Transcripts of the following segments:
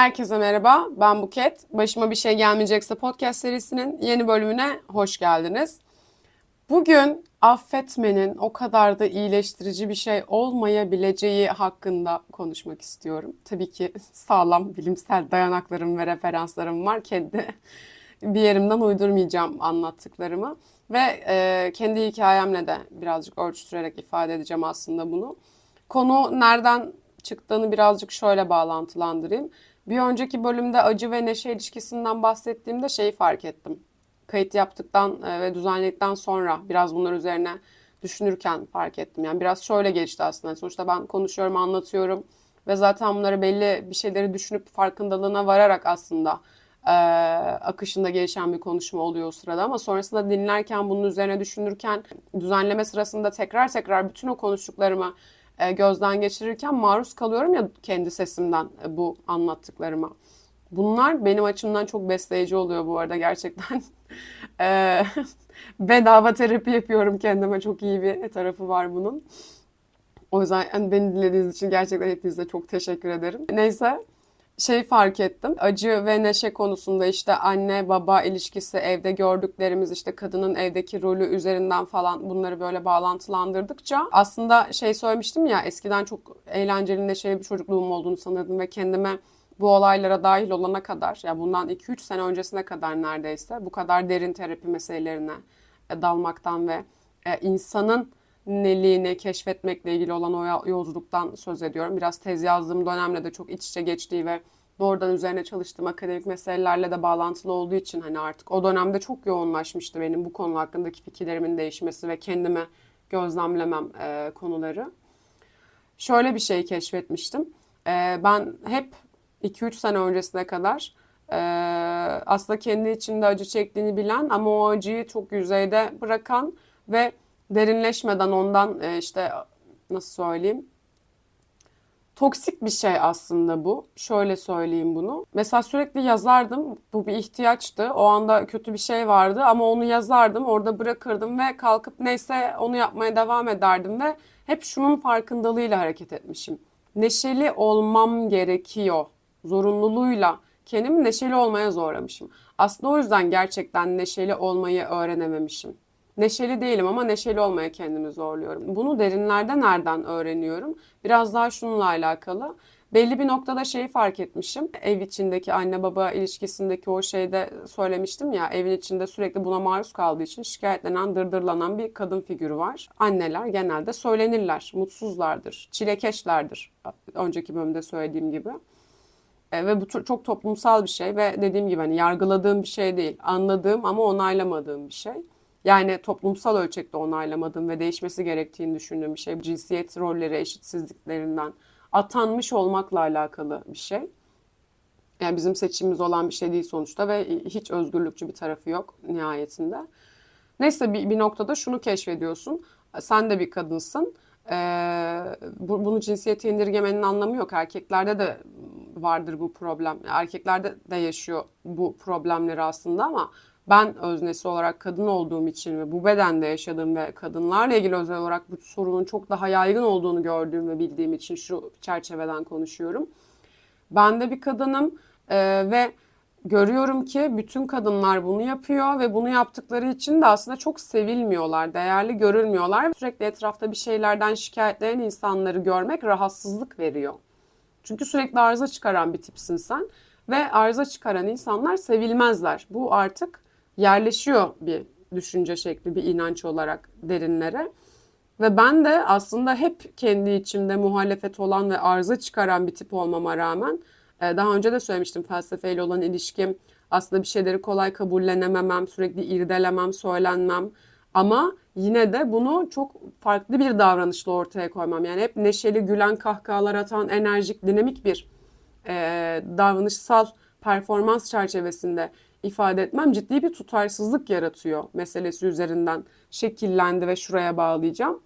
Herkese merhaba, ben Buket. Başıma bir şey gelmeyecekse podcast serisinin yeni bölümüne hoş geldiniz. Bugün affetmenin o kadar da iyileştirici bir şey olmayabileceği hakkında konuşmak istiyorum. Tabii ki sağlam bilimsel dayanaklarım ve referanslarım var. Kendi bir yerimden uydurmayacağım anlattıklarımı. Ve e, kendi hikayemle de birazcık ölçtürerek ifade edeceğim aslında bunu. Konu nereden çıktığını birazcık şöyle bağlantılandırayım. Bir önceki bölümde acı ve neşe ilişkisinden bahsettiğimde şeyi fark ettim. Kayıt yaptıktan e, ve düzenledikten sonra biraz bunlar üzerine düşünürken fark ettim. Yani biraz şöyle geçti aslında. Sonuçta ben konuşuyorum, anlatıyorum ve zaten bunları belli bir şeyleri düşünüp farkındalığına vararak aslında e, akışında gelişen bir konuşma oluyor o sırada ama sonrasında dinlerken bunun üzerine düşünürken düzenleme sırasında tekrar tekrar bütün o konuştuklarımı e, gözden geçirirken maruz kalıyorum ya kendi sesimden e, bu anlattıklarıma. Bunlar benim açımdan çok besleyici oluyor bu arada gerçekten. e, bedava terapi yapıyorum kendime. Çok iyi bir tarafı var bunun. O yüzden yani beni dinlediğiniz için gerçekten hepinize çok teşekkür ederim. Neyse şey fark ettim. Acı ve neşe konusunda işte anne baba ilişkisi, evde gördüklerimiz, işte kadının evdeki rolü üzerinden falan bunları böyle bağlantılandırdıkça aslında şey söylemiştim ya eskiden çok eğlenceli, neşeli bir çocukluğum olduğunu sanırdım ve kendime bu olaylara dahil olana kadar ya bundan 2-3 sene öncesine kadar neredeyse bu kadar derin terapi meselelerine dalmaktan ve e, insanın neliğini keşfetmekle ilgili olan o yolculuktan söz ediyorum. Biraz tez yazdığım dönemle de çok iç içe geçtiği ve doğrudan üzerine çalıştığım akademik meselelerle de bağlantılı olduğu için hani artık o dönemde çok yoğunlaşmıştı benim bu konu hakkındaki fikirlerimin değişmesi ve kendime gözlemlemem e, konuları. Şöyle bir şey keşfetmiştim. E, ben hep 2-3 sene öncesine kadar e, aslında kendi içinde acı çektiğini bilen ama o acıyı çok yüzeyde bırakan ve derinleşmeden ondan e, işte nasıl söyleyeyim toksik bir şey aslında bu. Şöyle söyleyeyim bunu. Mesela sürekli yazardım. Bu bir ihtiyaçtı. O anda kötü bir şey vardı ama onu yazardım. Orada bırakırdım ve kalkıp neyse onu yapmaya devam ederdim ve hep şunun farkındalığıyla hareket etmişim. Neşeli olmam gerekiyor. Zorunluluğuyla kendimi neşeli olmaya zorlamışım. Aslında o yüzden gerçekten neşeli olmayı öğrenememişim. Neşeli değilim ama neşeli olmaya kendimi zorluyorum. Bunu derinlerde nereden öğreniyorum? Biraz daha şununla alakalı. Belli bir noktada şeyi fark etmişim. Ev içindeki anne baba ilişkisindeki o şeyde söylemiştim ya evin içinde sürekli buna maruz kaldığı için şikayetlenen, dırdırlanan bir kadın figürü var. Anneler genelde söylenirler, mutsuzlardır, çilekeşlerdir. Önceki bölümde söylediğim gibi. E, ve bu çok toplumsal bir şey ve dediğim gibi hani yargıladığım bir şey değil. Anladığım ama onaylamadığım bir şey. Yani toplumsal ölçekte onaylamadığım ve değişmesi gerektiğini düşündüğüm bir şey. Cinsiyet rolleri eşitsizliklerinden atanmış olmakla alakalı bir şey. Yani bizim seçimimiz olan bir şey değil sonuçta ve hiç özgürlükçü bir tarafı yok nihayetinde. Neyse bir, bir noktada şunu keşfediyorsun. Sen de bir kadınsın. Ee, bu, bunu cinsiyete indirgemenin anlamı yok. Erkeklerde de vardır bu problem. Erkeklerde de yaşıyor bu problemleri aslında ama ben öznesi olarak kadın olduğum için ve bu bedende yaşadığım ve kadınlarla ilgili özel olarak bu sorunun çok daha yaygın olduğunu gördüğüm ve bildiğim için şu çerçeveden konuşuyorum. Ben de bir kadınım e, ve görüyorum ki bütün kadınlar bunu yapıyor ve bunu yaptıkları için de aslında çok sevilmiyorlar, değerli görülmüyorlar. Sürekli etrafta bir şeylerden şikayetleyen insanları görmek rahatsızlık veriyor. Çünkü sürekli arıza çıkaran bir tipsin sen ve arıza çıkaran insanlar sevilmezler. Bu artık yerleşiyor bir düşünce şekli, bir inanç olarak derinlere. Ve ben de aslında hep kendi içimde muhalefet olan ve arıza çıkaran bir tip olmama rağmen e, daha önce de söylemiştim felsefeyle olan ilişkim aslında bir şeyleri kolay kabullenememem, sürekli irdelemem, söylenmem ama yine de bunu çok farklı bir davranışla ortaya koymam. Yani hep neşeli, gülen, kahkahalar atan, enerjik, dinamik bir e, davranışsal performans çerçevesinde ifade etmem ciddi bir tutarsızlık yaratıyor meselesi üzerinden şekillendi ve şuraya bağlayacağım.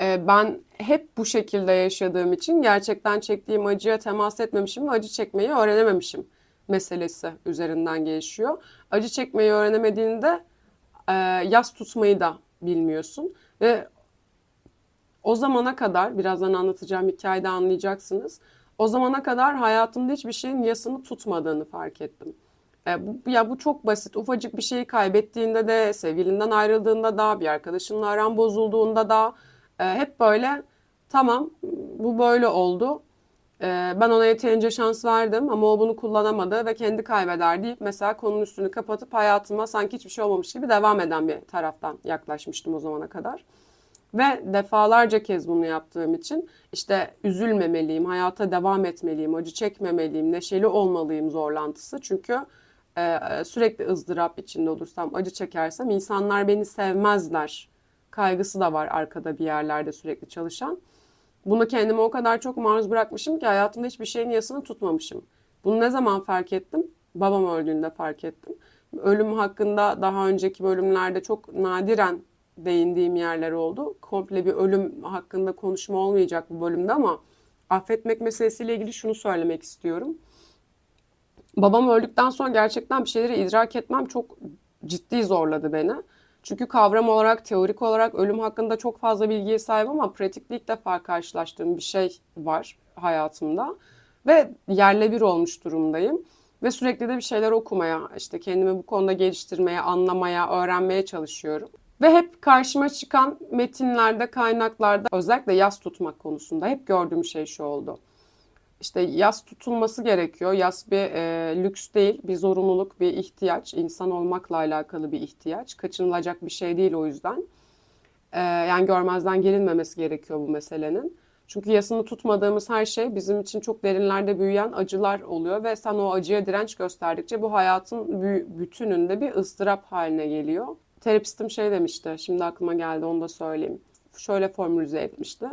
Ee, ben hep bu şekilde yaşadığım için gerçekten çektiğim acıya temas etmemişim ve acı çekmeyi öğrenememişim meselesi üzerinden gelişiyor. Acı çekmeyi öğrenemediğinde e, yas tutmayı da bilmiyorsun ve o zamana kadar birazdan anlatacağım hikayede anlayacaksınız. o zamana kadar hayatımda hiçbir şeyin yasını tutmadığını fark ettim. E, bu, ya bu çok basit. Ufacık bir şeyi kaybettiğinde de, sevgilinden ayrıldığında da, bir arkadaşınla aran bozulduğunda da e, hep böyle tamam bu böyle oldu. E, ben ona yeterince şans verdim ama o bunu kullanamadı ve kendi kaybeder deyip mesela konunun üstünü kapatıp hayatıma sanki hiçbir şey olmamış gibi devam eden bir taraftan yaklaşmıştım o zamana kadar. Ve defalarca kez bunu yaptığım için işte üzülmemeliyim, hayata devam etmeliyim, acı çekmemeliyim, neşeli olmalıyım zorlantısı. Çünkü sürekli ızdırap içinde olursam, acı çekersem insanlar beni sevmezler. Kaygısı da var arkada bir yerlerde sürekli çalışan. Bunu kendime o kadar çok maruz bırakmışım ki hayatımda hiçbir şeyin yasını tutmamışım. Bunu ne zaman fark ettim? Babam öldüğünde fark ettim. Ölüm hakkında daha önceki bölümlerde çok nadiren değindiğim yerler oldu. Komple bir ölüm hakkında konuşma olmayacak bu bölümde ama affetmek meselesiyle ilgili şunu söylemek istiyorum. Babam öldükten sonra gerçekten bir şeyleri idrak etmem çok ciddi zorladı beni. Çünkü kavram olarak, teorik olarak ölüm hakkında çok fazla bilgiye sahibim ama pratikte ilk defa karşılaştığım bir şey var hayatımda. Ve yerle bir olmuş durumdayım. Ve sürekli de bir şeyler okumaya, işte kendimi bu konuda geliştirmeye, anlamaya, öğrenmeye çalışıyorum. Ve hep karşıma çıkan metinlerde, kaynaklarda özellikle yas tutmak konusunda hep gördüğüm şey şu oldu. İşte yas tutulması gerekiyor. Yas bir e, lüks değil, bir zorunluluk, bir ihtiyaç. İnsan olmakla alakalı bir ihtiyaç. Kaçınılacak bir şey değil o yüzden. E, yani görmezden gelinmemesi gerekiyor bu meselenin. Çünkü yasını tutmadığımız her şey bizim için çok derinlerde büyüyen acılar oluyor ve sen o acıya direnç gösterdikçe bu hayatın bütününde bir ıstırap haline geliyor. Terapistim şey demişti, şimdi aklıma geldi onu da söyleyeyim. Şöyle formülize etmişti.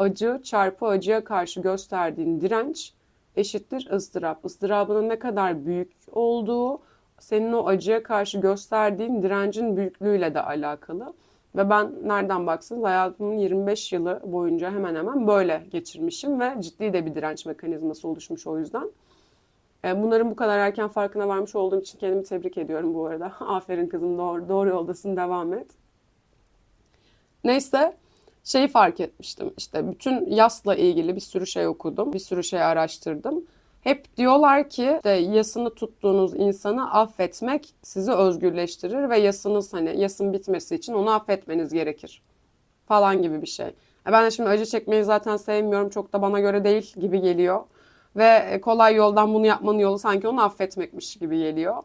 Acı çarpı acıya karşı gösterdiğin direnç eşittir ızdırap. Izdırabının ne kadar büyük olduğu senin o acıya karşı gösterdiğin direncin büyüklüğüyle de alakalı. Ve ben nereden baksanız hayatımın 25 yılı boyunca hemen hemen böyle geçirmişim ve ciddi de bir direnç mekanizması oluşmuş o yüzden. E, bunların bu kadar erken farkına varmış olduğum için kendimi tebrik ediyorum bu arada. Aferin kızım doğru, doğru yoldasın devam et. Neyse şeyi fark etmiştim. İşte bütün yasla ilgili bir sürü şey okudum. Bir sürü şey araştırdım. Hep diyorlar ki de yasını tuttuğunuz insanı affetmek sizi özgürleştirir ve yasınız hani yasın bitmesi için onu affetmeniz gerekir falan gibi bir şey. E, ben de şimdi acı çekmeyi zaten sevmiyorum. Çok da bana göre değil gibi geliyor. Ve kolay yoldan bunu yapmanın yolu sanki onu affetmekmiş gibi geliyor.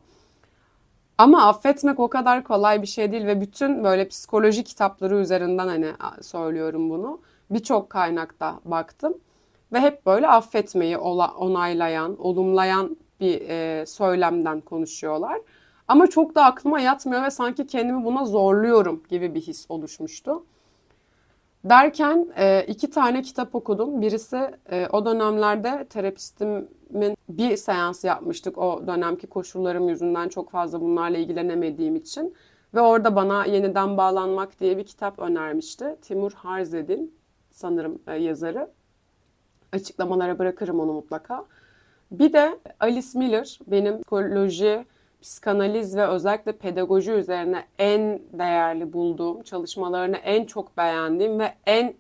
Ama affetmek o kadar kolay bir şey değil ve bütün böyle psikoloji kitapları üzerinden hani söylüyorum bunu. Birçok kaynakta baktım ve hep böyle affetmeyi onaylayan, olumlayan bir e, söylemden konuşuyorlar. Ama çok da aklıma yatmıyor ve sanki kendimi buna zorluyorum gibi bir his oluşmuştu. Derken e, iki tane kitap okudum. Birisi e, o dönemlerde terapistimin bir seans yapmıştık. O dönemki koşullarım yüzünden çok fazla bunlarla ilgilenemediğim için. Ve orada bana Yeniden Bağlanmak diye bir kitap önermişti. Timur Harzed'in sanırım e, yazarı. Açıklamalara bırakırım onu mutlaka. Bir de Alice Miller benim psikoloji, psikanaliz ve özellikle pedagoji üzerine en değerli bulduğum, çalışmalarını en çok beğendiğim ve en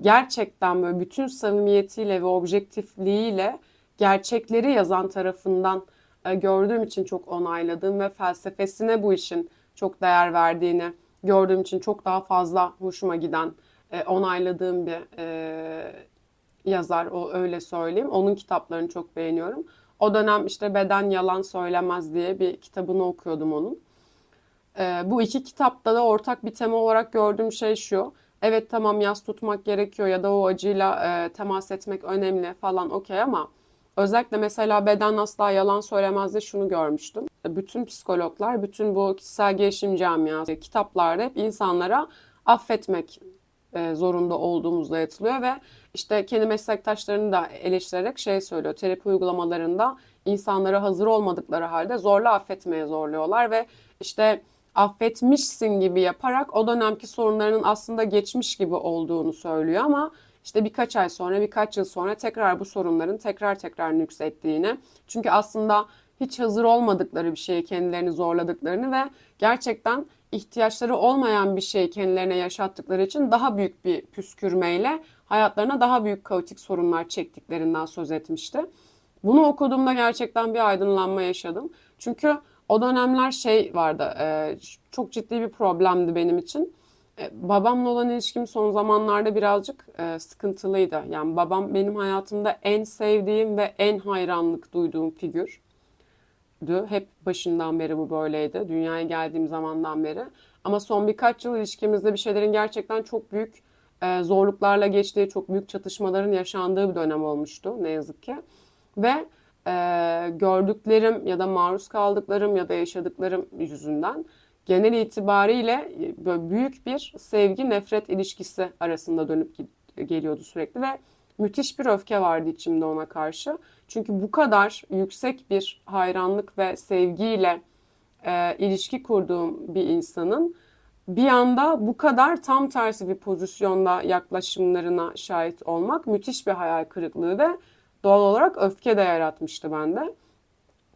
gerçekten böyle bütün samimiyetiyle ve objektifliğiyle gerçekleri yazan tarafından e, gördüğüm için çok onayladığım ve felsefesine bu işin çok değer verdiğini gördüğüm için çok daha fazla hoşuma giden, e, onayladığım bir e, yazar, o öyle söyleyeyim. Onun kitaplarını çok beğeniyorum. O dönem işte Beden Yalan Söylemez diye bir kitabını okuyordum onun. Ee, bu iki kitapta da ortak bir tema olarak gördüğüm şey şu. Evet tamam yas tutmak gerekiyor ya da o acıyla e, temas etmek önemli falan okey ama özellikle mesela Beden Asla Yalan Söylemez'de şunu görmüştüm. Bütün psikologlar, bütün bu kişisel gelişim camiası kitaplarda hep insanlara affetmek e, zorunda olduğumuz dayatılıyor ve işte kendi meslektaşlarını da eleştirerek şey söylüyor. Terapi uygulamalarında insanlara hazır olmadıkları halde zorla affetmeye zorluyorlar ve işte affetmişsin gibi yaparak o dönemki sorunlarının aslında geçmiş gibi olduğunu söylüyor ama işte birkaç ay sonra, birkaç yıl sonra tekrar bu sorunların tekrar tekrar nüksettiğini. Çünkü aslında hiç hazır olmadıkları bir şeyi kendilerini zorladıklarını ve gerçekten ihtiyaçları olmayan bir şey kendilerine yaşattıkları için daha büyük bir püskürmeyle hayatlarına daha büyük kaotik sorunlar çektiklerinden söz etmişti. Bunu okuduğumda gerçekten bir aydınlanma yaşadım. Çünkü o dönemler şey vardı, e, çok ciddi bir problemdi benim için. E, babamla olan ilişkim son zamanlarda birazcık e, sıkıntılıydı. Yani babam benim hayatımda en sevdiğim ve en hayranlık duyduğum figür hep başından beri bu böyleydi. Dünyaya geldiğim zamandan beri. Ama son birkaç yıl ilişkimizde bir şeylerin gerçekten çok büyük e, zorluklarla geçtiği, çok büyük çatışmaların yaşandığı bir dönem olmuştu ne yazık ki. Ve e, gördüklerim ya da maruz kaldıklarım ya da yaşadıklarım yüzünden genel itibariyle böyle büyük bir sevgi nefret ilişkisi arasında dönüp geliyordu sürekli ve müthiş bir öfke vardı içimde ona karşı. Çünkü bu kadar yüksek bir hayranlık ve sevgiyle e, ilişki kurduğum bir insanın bir anda bu kadar tam tersi bir pozisyonda yaklaşımlarına şahit olmak müthiş bir hayal kırıklığı ve doğal olarak öfke de yaratmıştı bende.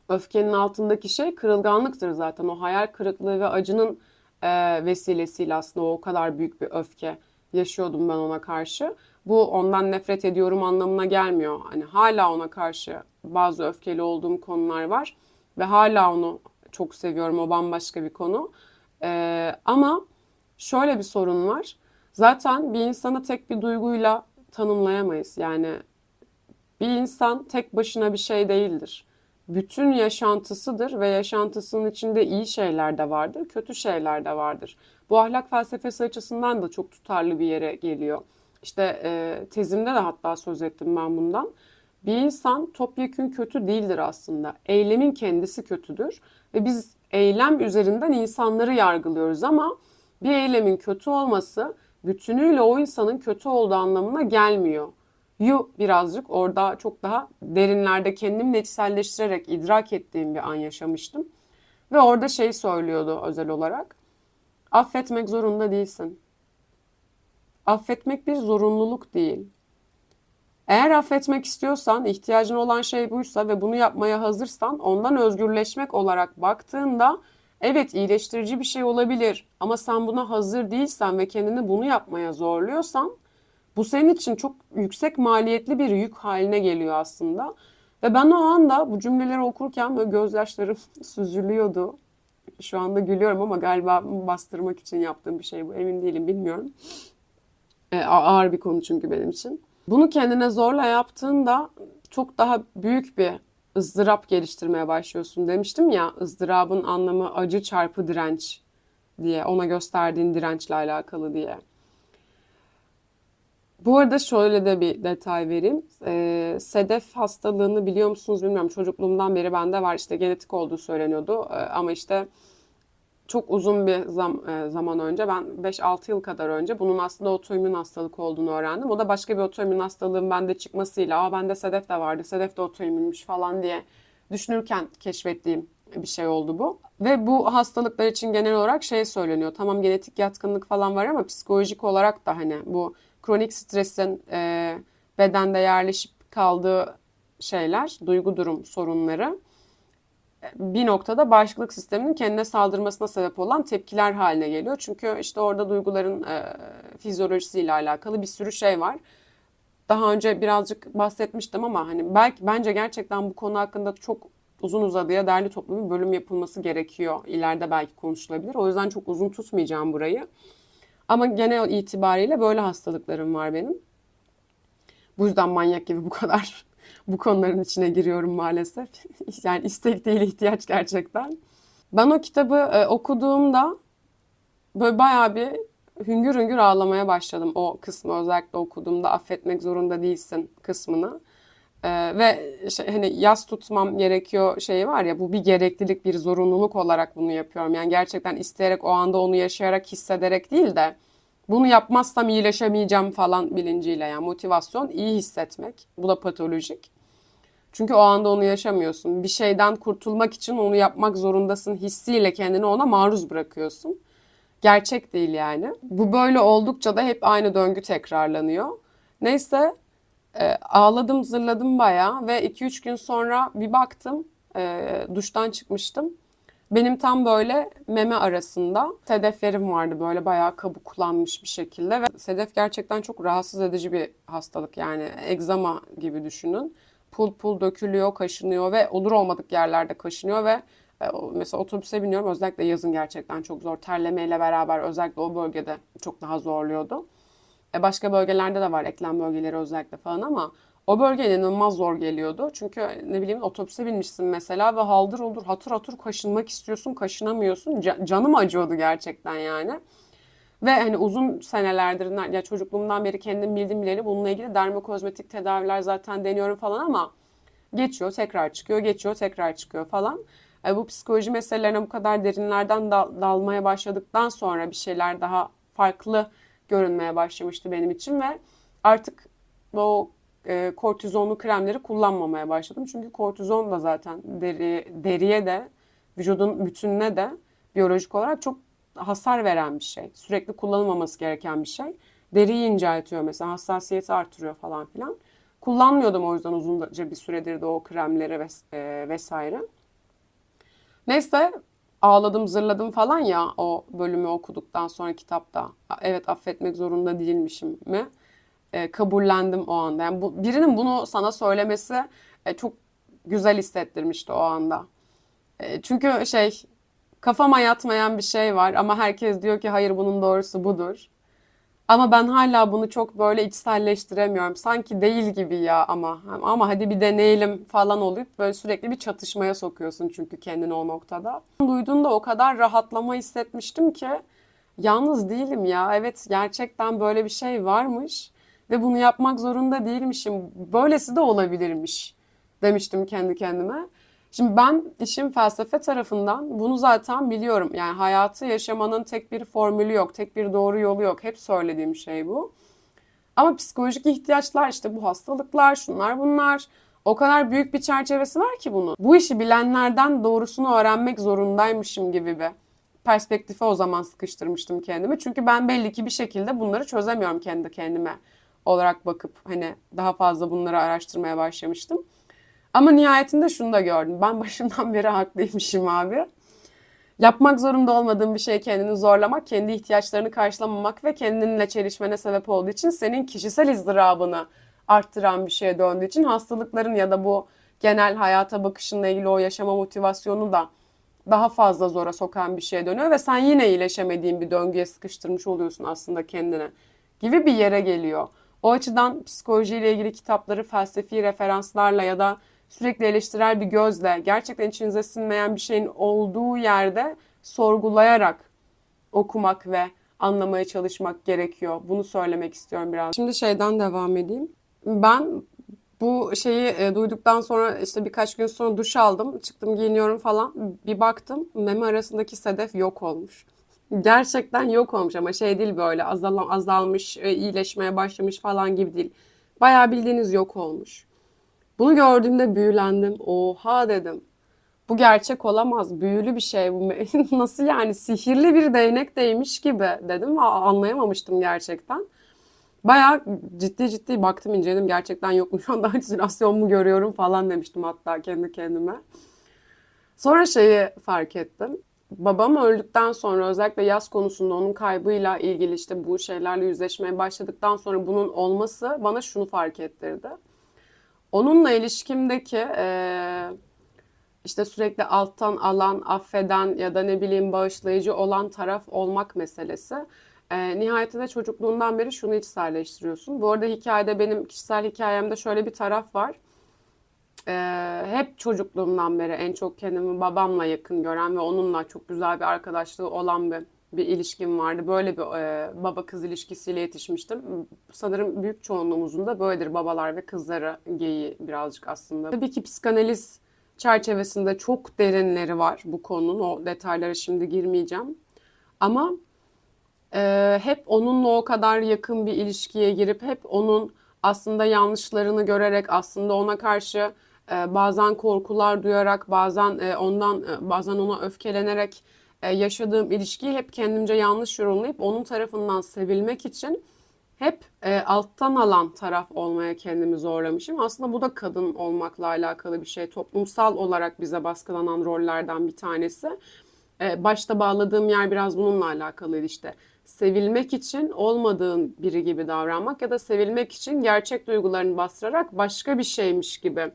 Öfkenin altındaki şey kırılganlıktır zaten. O hayal kırıklığı ve acının e, vesilesiyle aslında o kadar büyük bir öfke yaşıyordum ben ona karşı. Bu ondan nefret ediyorum anlamına gelmiyor. Hani hala ona karşı bazı öfkeli olduğum konular var ve hala onu çok seviyorum. O bambaşka bir konu. Ee, ama şöyle bir sorun var. Zaten bir insanı tek bir duyguyla tanımlayamayız. Yani bir insan tek başına bir şey değildir. Bütün yaşantısıdır ve yaşantısının içinde iyi şeyler de vardır, kötü şeyler de vardır. Bu ahlak felsefesi açısından da çok tutarlı bir yere geliyor. İşte e, tezimde de hatta söz ettim ben bundan. Bir insan topyekün kötü değildir aslında. Eylemin kendisi kötüdür ve biz eylem üzerinden insanları yargılıyoruz ama bir eylemin kötü olması bütünüyle o insanın kötü olduğu anlamına gelmiyor. Yu birazcık orada çok daha derinlerde kendimle içselleştirerek idrak ettiğim bir an yaşamıştım. Ve orada şey söylüyordu özel olarak. Affetmek zorunda değilsin. Affetmek bir zorunluluk değil. Eğer affetmek istiyorsan, ihtiyacın olan şey buysa ve bunu yapmaya hazırsan ondan özgürleşmek olarak baktığında evet iyileştirici bir şey olabilir ama sen buna hazır değilsen ve kendini bunu yapmaya zorluyorsan bu senin için çok yüksek maliyetli bir yük haline geliyor aslında. Ve ben o anda bu cümleleri okurken böyle gözyaşlarım süzülüyordu. Şu anda gülüyorum ama galiba bastırmak için yaptığım bir şey bu. Emin değilim, bilmiyorum. E, ağır bir konu çünkü benim için. Bunu kendine zorla yaptığında çok daha büyük bir ızdırap geliştirmeye başlıyorsun. Demiştim ya ızdırabın anlamı acı çarpı direnç diye. Ona gösterdiğin dirençle alakalı diye. Bu arada şöyle de bir detay vereyim. Ee, sedef hastalığını biliyor musunuz bilmiyorum. Çocukluğumdan beri bende var. İşte genetik olduğu söyleniyordu. Ee, ama işte çok uzun bir zam, e, zaman önce ben 5-6 yıl kadar önce bunun aslında otoimmün hastalık olduğunu öğrendim. O da başka bir otoimmün hastalığın bende çıkmasıyla aa bende sedef de vardı, sedef de otoimmünmüş falan diye düşünürken keşfettiğim bir şey oldu bu. Ve bu hastalıklar için genel olarak şey söyleniyor. Tamam genetik yatkınlık falan var ama psikolojik olarak da hani bu kronik stresin e, bedende yerleşip kaldığı şeyler, duygu durum sorunları bir noktada bağışıklık sisteminin kendine saldırmasına sebep olan tepkiler haline geliyor. Çünkü işte orada duyguların e, fizyolojisiyle alakalı bir sürü şey var. Daha önce birazcık bahsetmiştim ama hani belki bence gerçekten bu konu hakkında çok uzun uzadıya derli toplu bir bölüm yapılması gerekiyor. İleride belki konuşulabilir. O yüzden çok uzun tutmayacağım burayı. Ama genel itibariyle böyle hastalıklarım var benim. Bu yüzden manyak gibi bu kadar bu konuların içine giriyorum maalesef. yani istek değil ihtiyaç gerçekten. Ben o kitabı e, okuduğumda böyle bayağı bir hüngür hüngür ağlamaya başladım o kısmı özellikle okuduğumda affetmek zorunda değilsin kısmını. Ee, ve şey, hani yas tutmam gerekiyor şeyi var ya bu bir gereklilik bir zorunluluk olarak bunu yapıyorum. Yani gerçekten isteyerek o anda onu yaşayarak hissederek değil de bunu yapmazsam iyileşemeyeceğim falan bilinciyle yani motivasyon iyi hissetmek. Bu da patolojik. Çünkü o anda onu yaşamıyorsun. Bir şeyden kurtulmak için onu yapmak zorundasın hissiyle kendini ona maruz bırakıyorsun. Gerçek değil yani. Bu böyle oldukça da hep aynı döngü tekrarlanıyor. Neyse e, ağladım zırladım bayağı ve 2-3 gün sonra bir baktım e, duştan çıkmıştım. Benim tam böyle meme arasında sedeflerim vardı böyle bayağı kabuklanmış bir şekilde ve sedef gerçekten çok rahatsız edici bir hastalık yani egzama gibi düşünün. Pul pul dökülüyor, kaşınıyor ve olur olmadık yerlerde kaşınıyor ve e, mesela otobüse biniyorum özellikle yazın gerçekten çok zor. Terlemeyle beraber özellikle o bölgede çok daha zorluyordu. E başka bölgelerde de var eklem bölgeleri özellikle falan ama o bölge inanılmaz zor geliyordu. Çünkü ne bileyim otobüse binmişsin mesela ve haldır olur hatır hatır kaşınmak istiyorsun kaşınamıyorsun. canım acıyordu gerçekten yani. Ve hani uzun senelerdir ya çocukluğumdan beri kendim bildim bileli bununla ilgili dermokozmetik tedaviler zaten deniyorum falan ama geçiyor tekrar çıkıyor geçiyor tekrar çıkıyor falan. E, bu psikoloji meselelerine bu kadar derinlerden dal- dalmaya başladıktan sonra bir şeyler daha farklı görünmeye başlamıştı benim için ve artık o e, kortizonlu kremleri kullanmamaya başladım. Çünkü kortizon da zaten deri, deriye de vücudun bütününe de biyolojik olarak çok hasar veren bir şey. Sürekli kullanılmaması gereken bir şey. Deriyi inceltiyor mesela hassasiyeti artırıyor falan filan. Kullanmıyordum o yüzden uzunca bir süredir de o kremleri ves e, vesaire. Neyse ağladım zırladım falan ya o bölümü okuduktan sonra kitapta. Evet affetmek zorunda değilmişim mi? E, kabullendim o anda. Yani bu, birinin bunu sana söylemesi e, çok güzel hissettirmişti o anda. E, çünkü şey kafama yatmayan bir şey var ama herkes diyor ki hayır bunun doğrusu budur. Ama ben hala bunu çok böyle içselleştiremiyorum. Sanki değil gibi ya ama ama hadi bir deneyelim falan olup böyle sürekli bir çatışmaya sokuyorsun çünkü kendini o noktada. Duyduğunda o kadar rahatlama hissetmiştim ki yalnız değilim ya. Evet gerçekten böyle bir şey varmış ve bunu yapmak zorunda değilmişim. Böylesi de olabilirmiş demiştim kendi kendime. Şimdi ben işin felsefe tarafından bunu zaten biliyorum. Yani hayatı yaşamanın tek bir formülü yok, tek bir doğru yolu yok. Hep söylediğim şey bu. Ama psikolojik ihtiyaçlar işte bu hastalıklar, şunlar bunlar. O kadar büyük bir çerçevesi var ki bunun. Bu işi bilenlerden doğrusunu öğrenmek zorundaymışım gibi bir perspektife o zaman sıkıştırmıştım kendimi. Çünkü ben belli ki bir şekilde bunları çözemiyorum kendi kendime olarak bakıp hani daha fazla bunları araştırmaya başlamıştım. Ama nihayetinde şunu da gördüm. Ben başından beri haklıymışım abi. Yapmak zorunda olmadığın bir şey kendini zorlamak, kendi ihtiyaçlarını karşılamamak ve kendinle çelişmene sebep olduğu için senin kişisel izdırabını arttıran bir şeye döndüğü için hastalıkların ya da bu genel hayata bakışınla ilgili o yaşama motivasyonu da daha fazla zora sokan bir şeye dönüyor ve sen yine iyileşemediğin bir döngüye sıkıştırmış oluyorsun aslında kendine gibi bir yere geliyor. O açıdan psikolojiyle ilgili kitapları felsefi referanslarla ya da sürekli eleştirel bir gözle gerçekten içinize sinmeyen bir şeyin olduğu yerde sorgulayarak okumak ve anlamaya çalışmak gerekiyor. Bunu söylemek istiyorum biraz. Şimdi şeyden devam edeyim. Ben bu şeyi e, duyduktan sonra işte birkaç gün sonra duş aldım. Çıktım giyiniyorum falan. Bir baktım meme arasındaki sedef yok olmuş. Gerçekten yok olmuş ama şey değil böyle azal azalmış, e, iyileşmeye başlamış falan gibi değil. Bayağı bildiğiniz yok olmuş. Bunu gördüğümde büyülendim. Oha dedim. Bu gerçek olamaz. Büyülü bir şey bu. Nasıl yani sihirli bir değnek değmiş gibi dedim. Anlayamamıştım gerçekten. Bayağı ciddi ciddi baktım inceledim. Gerçekten yokmuş. Şu anda halüsinasyon mu görüyorum falan demiştim hatta kendi kendime. Sonra şeyi fark ettim. Babam öldükten sonra özellikle yaz konusunda onun kaybıyla ilgili işte bu şeylerle yüzleşmeye başladıktan sonra bunun olması bana şunu fark ettirdi Onunla ilişkimdeki e, işte sürekli alttan alan, affeden ya da ne bileyim bağışlayıcı olan taraf olmak meselesi. E, nihayetinde çocukluğundan beri şunu içselleştiriyorsun. Bu arada hikayede benim kişisel hikayemde şöyle bir taraf var. E, hep çocukluğumdan beri en çok kendimi babamla yakın gören ve onunla çok güzel bir arkadaşlığı olan bir bir ilişkim vardı. Böyle bir e, baba kız ilişkisiyle yetişmiştim. Sanırım büyük çoğunluğumuzun da böyledir babalar ve kızları geyi birazcık aslında. Tabii ki psikanaliz çerçevesinde çok derinleri var bu konunun. O detaylara şimdi girmeyeceğim. Ama e, hep onunla o kadar yakın bir ilişkiye girip hep onun aslında yanlışlarını görerek aslında ona karşı e, bazen korkular duyarak bazen e, ondan e, bazen ona öfkelenerek yaşadığım ilişkiyi hep kendimce yanlış yorumlayıp onun tarafından sevilmek için hep e, alttan alan taraf olmaya kendimi zorlamışım. Aslında bu da kadın olmakla alakalı bir şey. Toplumsal olarak bize baskılanan rollerden bir tanesi. E, başta bağladığım yer biraz bununla alakalıydı işte. Sevilmek için olmadığın biri gibi davranmak ya da sevilmek için gerçek duygularını bastırarak başka bir şeymiş gibi,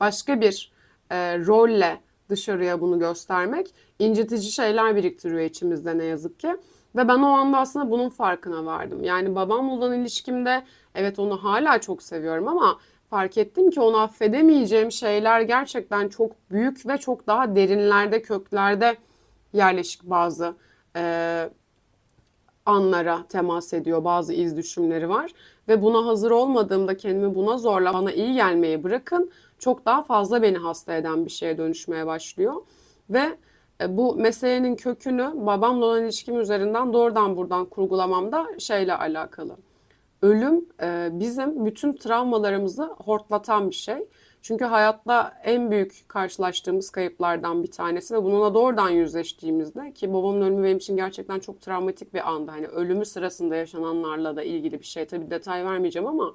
başka bir e, rolle dışarıya bunu göstermek incitici şeyler biriktiriyor içimizde ne yazık ki. Ve ben o anda aslında bunun farkına vardım. Yani babamla olan ilişkimde evet onu hala çok seviyorum ama fark ettim ki onu affedemeyeceğim şeyler gerçekten çok büyük ve çok daha derinlerde, köklerde yerleşik bazı e, anlara temas ediyor. Bazı iz düşümleri var. Ve buna hazır olmadığımda kendimi buna zorla bana iyi gelmeyi bırakın çok daha fazla beni hasta eden bir şeye dönüşmeye başlıyor. Ve e, bu meselenin kökünü babamla olan ilişkim üzerinden doğrudan buradan kurgulamam da şeyle alakalı. Ölüm e, bizim bütün travmalarımızı hortlatan bir şey. Çünkü hayatta en büyük karşılaştığımız kayıplardan bir tanesi ve bununla doğrudan yüzleştiğimizde ki babamın ölümü benim için gerçekten çok travmatik bir anda. Hani ölümü sırasında yaşananlarla da ilgili bir şey. Tabii detay vermeyeceğim ama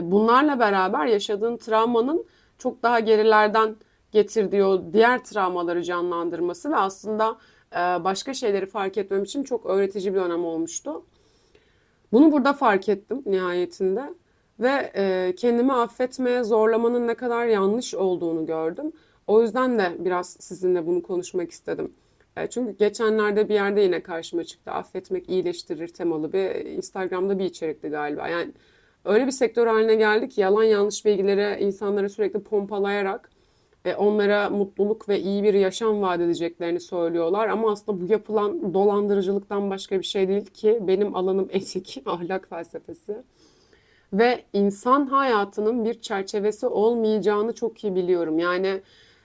bunlarla beraber yaşadığın travmanın çok daha gerilerden getirdiği o diğer travmaları canlandırması ve aslında e, başka şeyleri fark etmem için çok öğretici bir dönem olmuştu. Bunu burada fark ettim nihayetinde ve e, kendimi affetmeye zorlamanın ne kadar yanlış olduğunu gördüm. O yüzden de biraz sizinle bunu konuşmak istedim. Çünkü geçenlerde bir yerde yine karşıma çıktı. Affetmek iyileştirir temalı bir Instagram'da bir içerikti galiba. Yani öyle bir sektör haline geldik ki yalan yanlış bilgilere insanları sürekli pompalayarak e, onlara mutluluk ve iyi bir yaşam vaat edeceklerini söylüyorlar. Ama aslında bu yapılan dolandırıcılıktan başka bir şey değil ki benim alanım etik, ahlak felsefesi. Ve insan hayatının bir çerçevesi olmayacağını çok iyi biliyorum. Yani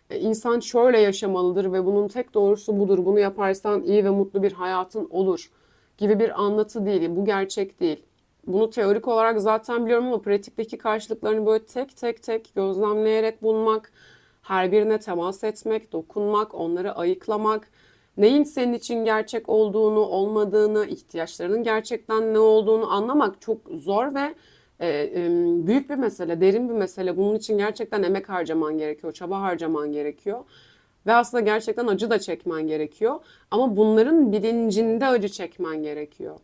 e, insan şöyle yaşamalıdır ve bunun tek doğrusu budur. Bunu yaparsan iyi ve mutlu bir hayatın olur gibi bir anlatı değil. Bu gerçek değil. Bunu teorik olarak zaten biliyorum ama pratikteki karşılıklarını böyle tek tek tek gözlemleyerek bulmak, her birine temas etmek, dokunmak, onları ayıklamak, neyin senin için gerçek olduğunu, olmadığını, ihtiyaçlarının gerçekten ne olduğunu anlamak çok zor ve e, büyük bir mesele, derin bir mesele. Bunun için gerçekten emek harcaman gerekiyor, çaba harcaman gerekiyor. Ve aslında gerçekten acı da çekmen gerekiyor. Ama bunların bilincinde acı çekmen gerekiyor.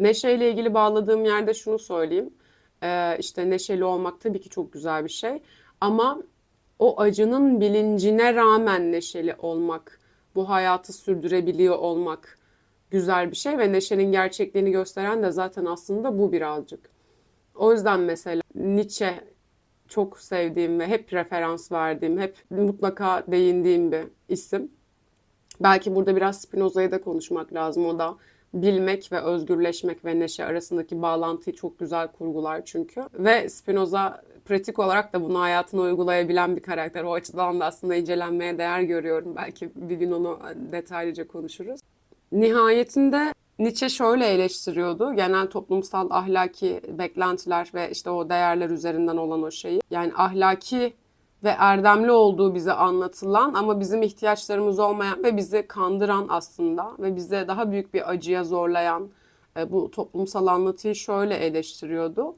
Neşeyle ilgili bağladığım yerde şunu söyleyeyim. Ee, işte neşeli olmak tabii ki çok güzel bir şey. Ama o acının bilincine rağmen neşeli olmak, bu hayatı sürdürebiliyor olmak güzel bir şey ve neşenin gerçekliğini gösteren de zaten aslında bu birazcık. O yüzden mesela Nietzsche çok sevdiğim ve hep referans verdiğim, hep mutlaka değindiğim bir isim. Belki burada biraz Spinoza'yı da konuşmak lazım. O da bilmek ve özgürleşmek ve neşe arasındaki bağlantıyı çok güzel kurgular çünkü. Ve Spinoza pratik olarak da bunu hayatına uygulayabilen bir karakter. O açıdan da aslında incelenmeye değer görüyorum. Belki bir gün onu detaylıca konuşuruz. Nihayetinde Nietzsche şöyle eleştiriyordu. Genel toplumsal ahlaki beklentiler ve işte o değerler üzerinden olan o şeyi. Yani ahlaki ve erdemli olduğu bize anlatılan ama bizim ihtiyaçlarımız olmayan ve bizi kandıran aslında ve bize daha büyük bir acıya zorlayan e, bu toplumsal anlatıyı şöyle eleştiriyordu.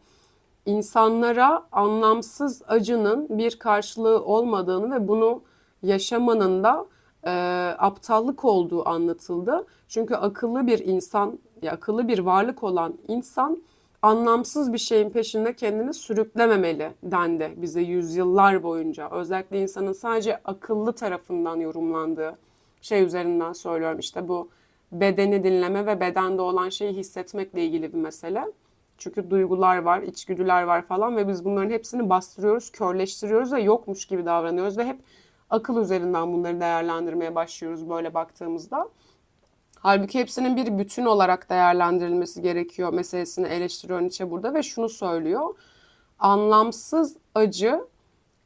İnsanlara anlamsız acının bir karşılığı olmadığını ve bunu yaşamanın da e, aptallık olduğu anlatıldı. Çünkü akıllı bir insan, ya akıllı bir varlık olan insan anlamsız bir şeyin peşinde kendini sürüklememeli dendi bize yüzyıllar boyunca. Özellikle insanın sadece akıllı tarafından yorumlandığı şey üzerinden söylüyorum. İşte bu bedeni dinleme ve bedende olan şeyi hissetmekle ilgili bir mesele. Çünkü duygular var, içgüdüler var falan ve biz bunların hepsini bastırıyoruz, körleştiriyoruz ve yokmuş gibi davranıyoruz ve hep akıl üzerinden bunları değerlendirmeye başlıyoruz böyle baktığımızda. Halbuki hepsinin bir bütün olarak değerlendirilmesi gerekiyor meselesini eleştiriyor Nietzsche burada ve şunu söylüyor. Anlamsız acı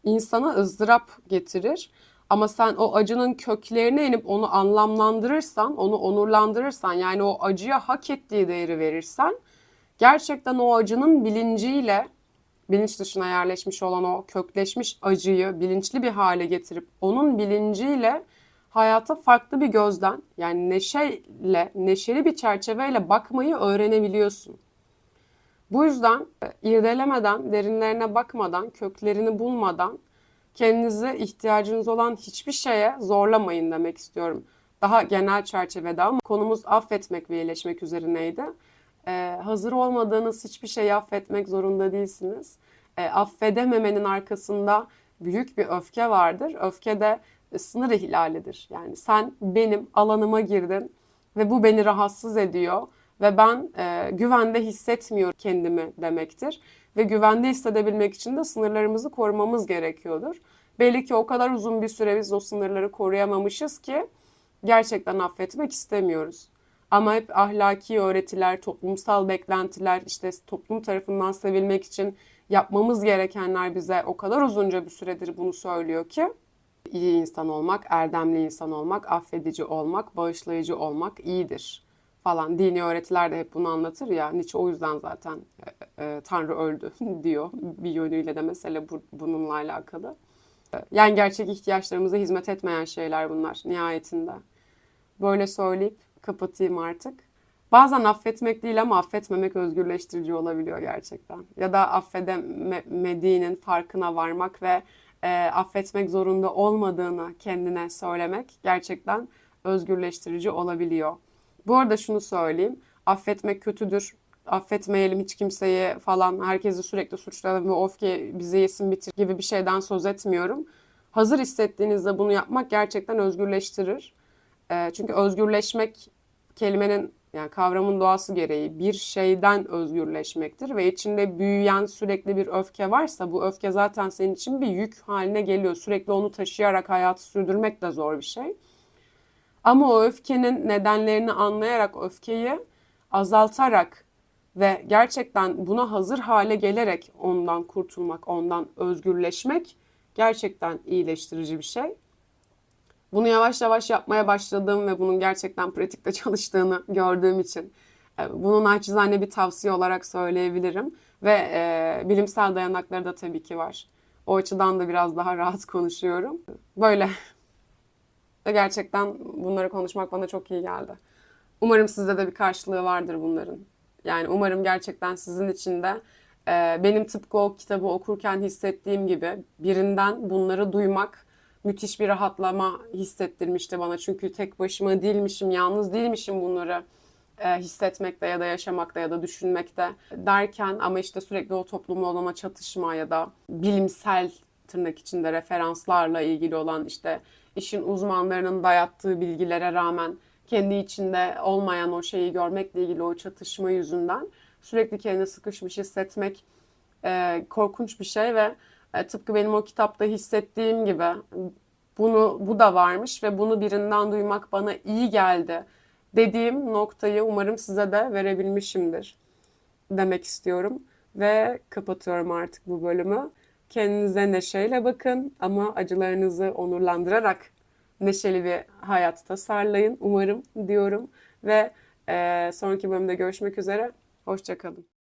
insana ızdırap getirir. Ama sen o acının köklerine inip onu anlamlandırırsan, onu onurlandırırsan yani o acıya hak ettiği değeri verirsen gerçekten o acının bilinciyle bilinç dışına yerleşmiş olan o kökleşmiş acıyı bilinçli bir hale getirip onun bilinciyle hayata farklı bir gözden yani neşeyle, neşeli bir çerçeveyle bakmayı öğrenebiliyorsun. Bu yüzden e, irdelemeden, derinlerine bakmadan, köklerini bulmadan kendinizi ihtiyacınız olan hiçbir şeye zorlamayın demek istiyorum. Daha genel çerçevede ama konumuz affetmek ve iyileşmek üzerineydi. Ee, hazır olmadığınız hiçbir şeyi affetmek zorunda değilsiniz. Ee, affedememenin arkasında büyük bir öfke vardır. Öfke de sınır ihlalidir. Yani sen benim alanıma girdin ve bu beni rahatsız ediyor ve ben e, güvende hissetmiyorum kendimi demektir. Ve güvende hissedebilmek için de sınırlarımızı korumamız gerekiyordur. Belli ki o kadar uzun bir süre biz o sınırları koruyamamışız ki gerçekten affetmek istemiyoruz. Ama hep ahlaki öğretiler, toplumsal beklentiler, işte toplum tarafından sevilmek için yapmamız gerekenler bize o kadar uzunca bir süredir bunu söylüyor ki iyi insan olmak, erdemli insan olmak, affedici olmak, bağışlayıcı olmak iyidir falan. Dini öğretiler de hep bunu anlatır ya. Nietzsche o yüzden zaten e, e, Tanrı öldü diyor. Bir yönüyle de mesele bu, bununla alakalı. Yani gerçek ihtiyaçlarımıza hizmet etmeyen şeyler bunlar nihayetinde. Böyle söyleyip kapatayım artık. Bazen affetmek değil ama affetmemek özgürleştirici olabiliyor gerçekten. Ya da affedemediğinin farkına varmak ve e, affetmek zorunda olmadığını kendine söylemek gerçekten özgürleştirici olabiliyor. Bu arada şunu söyleyeyim. Affetmek kötüdür. Affetmeyelim hiç kimseyi falan. Herkesi sürekli suçlayalım ve of ki bizi yesin bitir gibi bir şeyden söz etmiyorum. Hazır hissettiğinizde bunu yapmak gerçekten özgürleştirir. E, çünkü özgürleşmek kelimenin yani kavramın doğası gereği bir şeyden özgürleşmektir ve içinde büyüyen sürekli bir öfke varsa bu öfke zaten senin için bir yük haline geliyor. Sürekli onu taşıyarak hayatı sürdürmek de zor bir şey. Ama o öfkenin nedenlerini anlayarak öfkeyi azaltarak ve gerçekten buna hazır hale gelerek ondan kurtulmak, ondan özgürleşmek gerçekten iyileştirici bir şey. Bunu yavaş yavaş yapmaya başladığım ve bunun gerçekten pratikte çalıştığını gördüğüm için e, bunun naçizane bir tavsiye olarak söyleyebilirim. Ve e, bilimsel dayanakları da tabii ki var. O açıdan da biraz daha rahat konuşuyorum. Böyle. Ve gerçekten bunları konuşmak bana çok iyi geldi. Umarım sizde de bir karşılığı vardır bunların. Yani umarım gerçekten sizin için de e, benim tıpkı o kitabı okurken hissettiğim gibi birinden bunları duymak müthiş bir rahatlama hissettirmişti bana. Çünkü tek başıma değilmişim, yalnız değilmişim bunları e, hissetmekte ya da yaşamakta ya da düşünmekte derken ama işte sürekli o toplumla olan çatışma ya da bilimsel tırnak içinde referanslarla ilgili olan işte işin uzmanlarının dayattığı bilgilere rağmen kendi içinde olmayan o şeyi görmekle ilgili o çatışma yüzünden sürekli kendini sıkışmış hissetmek e, korkunç bir şey ve e, tıpkı benim o kitapta hissettiğim gibi bunu bu da varmış ve bunu birinden duymak bana iyi geldi dediğim noktayı umarım size de verebilmişimdir demek istiyorum ve kapatıyorum artık bu bölümü. Kendinize neşeyle bakın ama acılarınızı onurlandırarak neşeli bir hayat tasarlayın umarım diyorum ve e, sonraki bölümde görüşmek üzere. Hoşçakalın.